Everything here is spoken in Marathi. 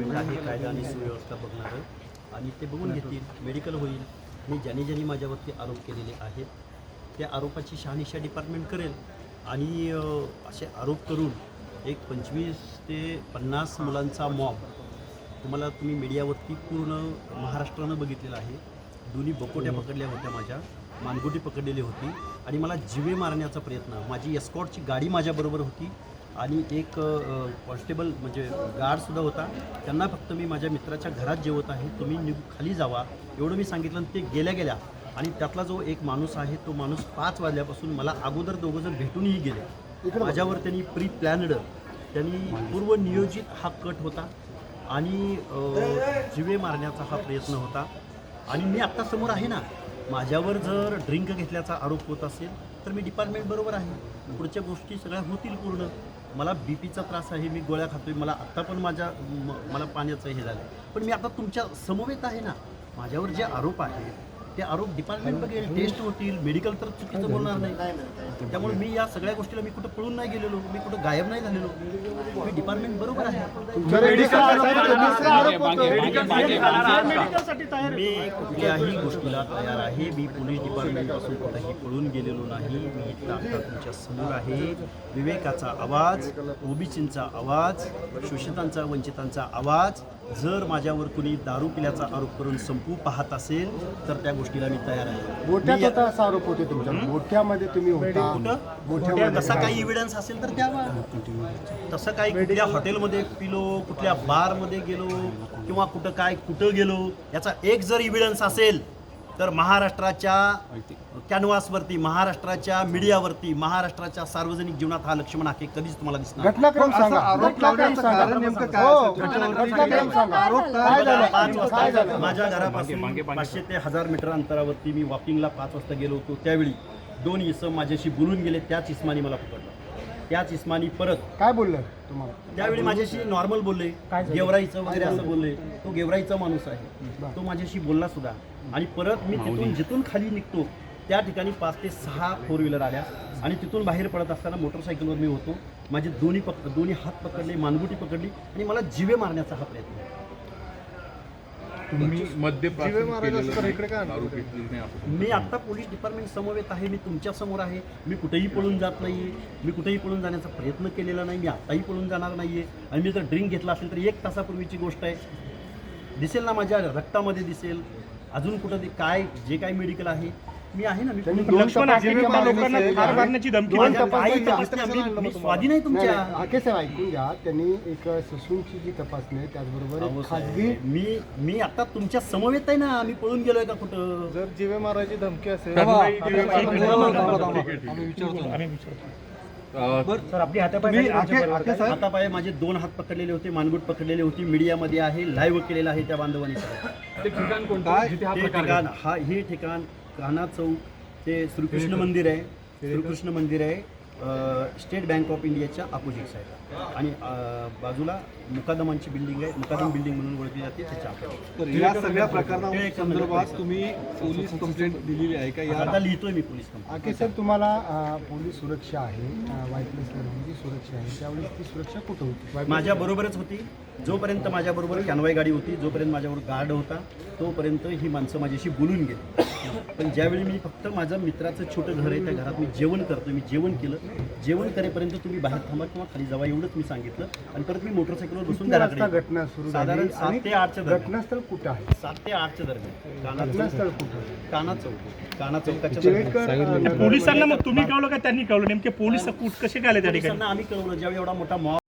आहे कायदा आणि सुव्यवस्था बघणारं आणि ते बघून घेतील मेडिकल होईल. आणि ज्यांनी ज्यांनी माझ्यावरती आरोप केलेले आहेत त्या आरोपाची शहानिशा डिपार्टमेंट करेल. आणि असे आरोप करून एक पंचवीस ते पन्नास मुलांचा मॉब तुम्हाला तुम्ही मीडियावरती पूर्ण महाराष्ट्रानं बघितलेलं आहे. दोन्ही बकोट्या पकडल्या होत्या माझ्या. मानगुटी पकडलेली होती. आणि मला जिवे मारण्याचा प्रयत्न माझी एस्कॉटची गाडी माझ्याबरोबर होती. आणि एक कॉन्स्टेबल म्हणजे गार्डसुद्धा होता. त्यांना फक्त मी माझ्या मित्राच्या घरात जेवत आहे. तुम्ही निघ खाली जावा. एवढं मी सांगितलं ते गेल्या गेल्या. आणि त्यातला जो एक माणूस आहे तो माणूस पाच वाजल्यापासून मला अगोदर दोघंजण भेटूनही गेले. माझ्यावर त्यांनी प्री प्लॅन्ड त्यांनी पूर्व नियोजित हा कट होता आणि जिवे मारण्याचा हा प्रयत्न होता. आणि मी आत्ता समोर आहे ना माझ्यावर जर ड्रिंक घेतल्याचा आरोप होत असेल तर मी डिपार्टमेंट बरोबर आहे. पुढच्या गोष्टी सगळ्या होतील पूर्ण. मला बी पीचा त्रास आहे मी गोळ्या खातोय मला आत्ता पण माझ्या म- मला पाण्याचं हे झालं पण मी आता तुमच्या समवेत आहे ना. माझ्यावर जे आरोप आहेत ते आरोप डिपार्टमेंट बघेल टेस्ट होतील मेडिकल तर चुकीचं बोलणार नाही. त्यामुळे मी या सगळ्या गोष्टीला मी कुठं पळून नाही गेलेलो मी कुठं गायब नाही झालेलो. मी डिपार्टमेंट बरोबर आहे. मी कुठल्याही गोष्टीला तयार आहे. मी पोलीस डिपार्टमेंटपासून कुठेही पळून गेलेलो नाही. मी आता तुमच्यासमोर आहे. विवेकाचा आवाज ओबीसींचा आवाज शोषितांचा वंचितांचा आवाज. जर माझ्यावर कुणी दारू पिल्याचा आरोप करून संपू पाहत असेल तर त्या गोष्टीला मी तयार आहे. गोठ्यात मी या- होता असा आरोप होते तुमच्या? गोठ्यामध्ये तुम्ही होता. गोठ्यामध्ये तसा काही इव्हिडन्स असेल तर द्यावा. तसं काही कुठल्या हॉटेलमध्ये पिलो कुठल्या बारमध्ये गेलो किंवा कुठं काय कुठं गेलो याचा एक जर इव्हिडन्स असेल तर महाराष्ट्राच्या कॅनव्हासवरती महाराष्ट्राच्या मीडियावरती महाराष्ट्राच्या सार्वजनिक जीवनात हा लक्ष्मण हाके कधीच तुम्हाला दिसणार नाही. घटनाक्रम सांगा. आरोप घटनाक्रम लावण्याचं सांगा. कारण नेमकं काय हो, असेल? घटनाक्रम सांगा. काय मला पाच झालं? काय वाजता झालं? माझ्या घरापासून पाचशे ते हजार मीटर अंतरावरती मी वॉकिंगला पाच वाजता गेलो होतो. त्यावेळी दोन इसम माझ्याशी बोलून गेले. त्याच इस्मानी मला पकडलं. त्याच इस्मानी परत काय बोललं तुम्हाला? त्यावेळी माझ्याशी नॉर्मल बोलले. गेवराईचं वगैरे असं बोलले. तो गेवराईचा माणूस आहे. तो माझ्याशी बोलला सुद्धा. आणि परत मी तिथून जिथून खाली निघतो त्या ठिकाणी पाच ते सहा फोर व्हीलर आल्या. आणि तिथून बाहेर पडत असताना मोटरसायकलवर मी होतो. माझे दोन्ही पक दोन्ही हात पकडले मानगुटी पकडली आणि मला जिवे मारण्याचा हा प्रयत्न तुम्ही मी आत्ता पोलीस डिपार्टमेंट समवेत आहे. मी तुमच्यासमोर आहे. मी कुठेही पळून जात नाही. मी कुठेही पळून जाण्याचा प्रयत्न केलेला नाही. मी आत्ताही पळून जाणार नाही आहे आणि मी जर ड्रिंक घेतला असेल तर एक तासापूर्वीची गोष्ट आहे. दिसेल ना माझ्या रक्तामध्ये दिसेल. अजून कुठं ते काय जे काय मेडिकल आहे मी आहे ना मी त्यांनी पळून- दोन लक्ष्मण तपासणी हाकेच्या केली. लोकांना ठार मारण्याची धमकी दोन माझ्या तपासणी आई केली. तपासण्या मी- मी स्वाधीन आहे नाही, तुमच्या. नाही, हाके साहेब ऐकून घ्या. त्यांनी एक ससूनची जी तपासणी आहे त्याचबरोबर एक खाजगी मी मी आता तुमच्या समवेत आहे ना मी पळून गेलोय का कुठं? जर जीवे मारायची धमकी असेल हातापाय माझे दोन हात पकडलेले होते मानगुट पकडलेली होती मीडियामध्ये आहे लाईव्ह केलेलं आहे त्या बांधवांनी. ते ठिकाण कोणतं? जिथे हा ते प्रकार ठिकाण हा हे ठिकाण कान्हा चौक ते श्रीकृष्ण मंदिर आहे. श्रीकृष्ण मंदिर आहे. स्टेट बँक ऑफ इंडियाच्या अपोजिट साईड आणि बाजूला मुकादमांची बिल्डिंग आहे. मुकादम बिल्डिंग म्हणून ओळखली जाते त्याच्या या सगळ्या प्रकरणा एक संदर्भात तुम्ही पोलीस कंप्लेंट दिलेली आहे का? या आता लिहितोय मी पोलीस कंप्लेंट साहेब तुम्हाला पोलीस सुरक्षा आहे वाईटनेस जी सुरक्षा आहे त्यावेळेस ती सुरक्षा कुठं होती? माझ्या बरोबरच होती. जोपर्यंत माझ्या बरोबर कॅनवाई गाडी होती जोपर्यंत माझ्यावर गार्ड होता तोपर्यंत ही माणसं माझ्याशी बोलून गेली. पण ज्यावेळी मी फक्त माझं मित्राचं छोटं घर आहे त्या घरात मी जेवण करतो मी जेवण केलं जेवण करेपर्यंत तुम्ही बाहेर थांबा किंवा खाली जावा एवढंच मी सांगितलं. आणि परत मी मोटरसायकलवर बसून घटना सुरू साधारण झाली सात ते आठच्या दरम्यान. घटनास्थळ कुठं आहे? सात ते आठच्या दरम्यान. काना घटनास्थळ कुठं काना चौक काना चौकाच्या दरम्यान. अं, पोलिसांना मग तुम्ही कळवलं का? त्यांनी कळवलं. नेमके पोलीस कूट कसे काय आले त्या ठिकाणी? पोलिसांना आम्ही कळवलं. ज्यावेळी एवढा मोठा मॉब